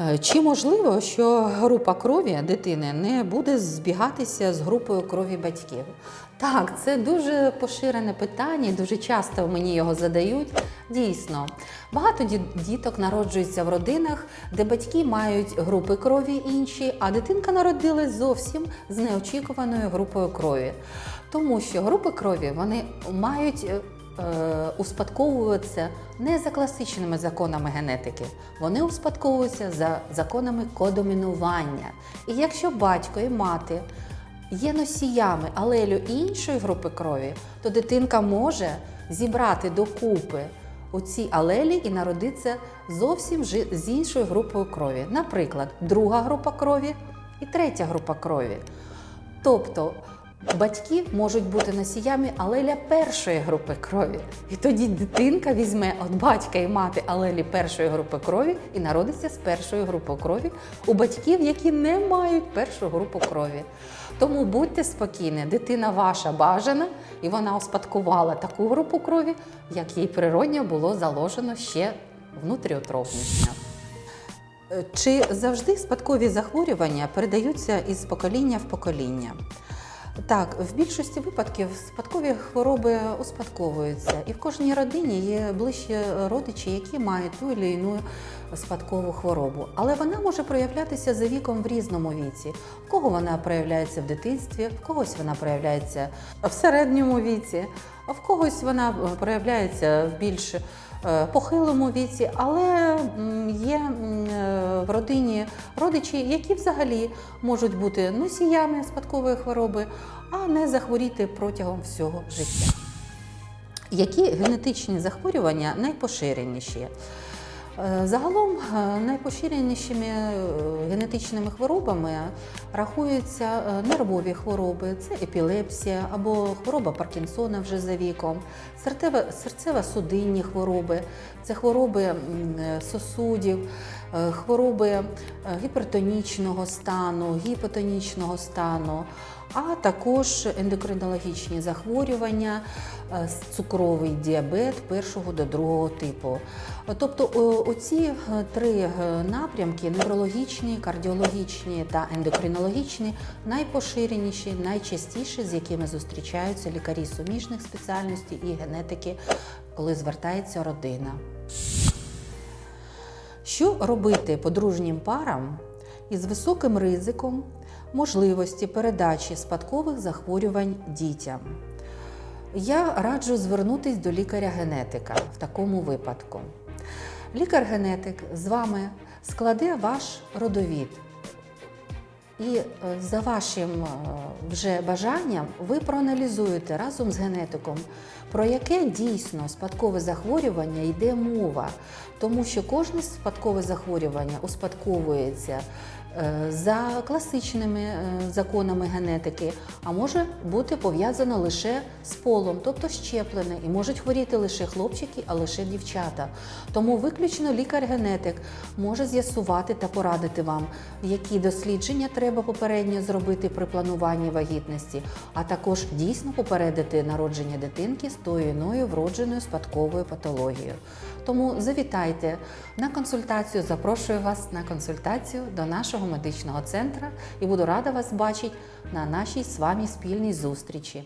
Е, Чи можливо, що група крові дитини не буде збігатися з групою крові батьків? Так, це дуже поширене питання, дуже часто мені його задають. Дійсно, багато ді- діток народжуються в родинах, де батьки мають групи крові інші, а дитинка народилась зовсім з неочікуваною групою крові. Тому що групи крові вони мають е, е, не за класичними законами генетики, вони успадковуються за законами кодомінування. І якщо батько і мати є носіями алелю іншої групи крові, то дитинка може зібрати докупи оці алелі і народитися зовсім з іншою групою крові. Наприклад, друга група крові і третя група крові. Тобто батьки можуть бути носіями алеля першої групи крові. І тоді дитинка візьме від батька і мати алелі першої групи крові і народиться з першої групи крові у батьків, які не мають першу групу крові. Тому будьте спокійні, дитина ваша бажана, і вона успадкувала таку групу крові, як їй природньо було заложено ще внутріутробніше. Е, Чи завжди спадкові захворювання передаються із покоління в покоління? Так, в більшості випадків спадкові хвороби успадковуються, і в кожній родині є ближчі родичі, які мають ту чи іншу спадкову хворобу. Але вона може проявлятися за віком в різному віці. В кого вона проявляється в дитинстві, в когось вона проявляється в середньому віці, а в когось вона проявляється в більш похилому віці, але є е, в родині родичі, які взагалі можуть бути носіями спадкової хвороби, а не захворіти протягом всього життя. Які генетичні захворювання найпоширеніші? Е, Загалом е, найпоширенішими е, генетичними хворобами рахуються нервові хвороби, це епілепсія або хвороба Паркінсона вже за віком, серцево- серцево-судинні хвороби, це хвороби сосудів, хвороби е, гіпертонічного стану, гіпотонічного стану, а також ендокринологічні захворювання, е, цукровий діабет першого до другого типу. Тобто оці е, три е, напрямки неврологічні, кардіологічні та ендокринологічні найпоширеніші, найчастіші, з якими зустрічаються лікарі суміжних спеціальностей і генетики, коли звертається родина. Що робити подружнім парам із високим ризиком можливості передачі спадкових захворювань дітям? Я раджу звернутись до лікаря-генетика в такому випадку. Лікар-генетик з вами складе ваш родовід. І е, за вашим е, вже бажанням ви проаналізуєте разом з генетиком, про яке дійсно спадкове захворювання йде мова. Тому що кожне спадкове захворювання успадковується за класичними е, законами генетики, а може бути пов'язано лише з полом, тобто щеплене, і можуть хворіти лише хлопчики, а лише дівчата. Тому виключно лікар-генетик може з'ясувати та порадити вам, які дослідження треба попередньо зробити при плануванні вагітності, а також дійсно попередити народження дитинки з тою іною вродженою спадковою патологією. Тому завітайте на консультацію. Запрошую вас на консультацію до нашого медичного центру і буду рада вас бачити на нашій з вами спільній зустрічі.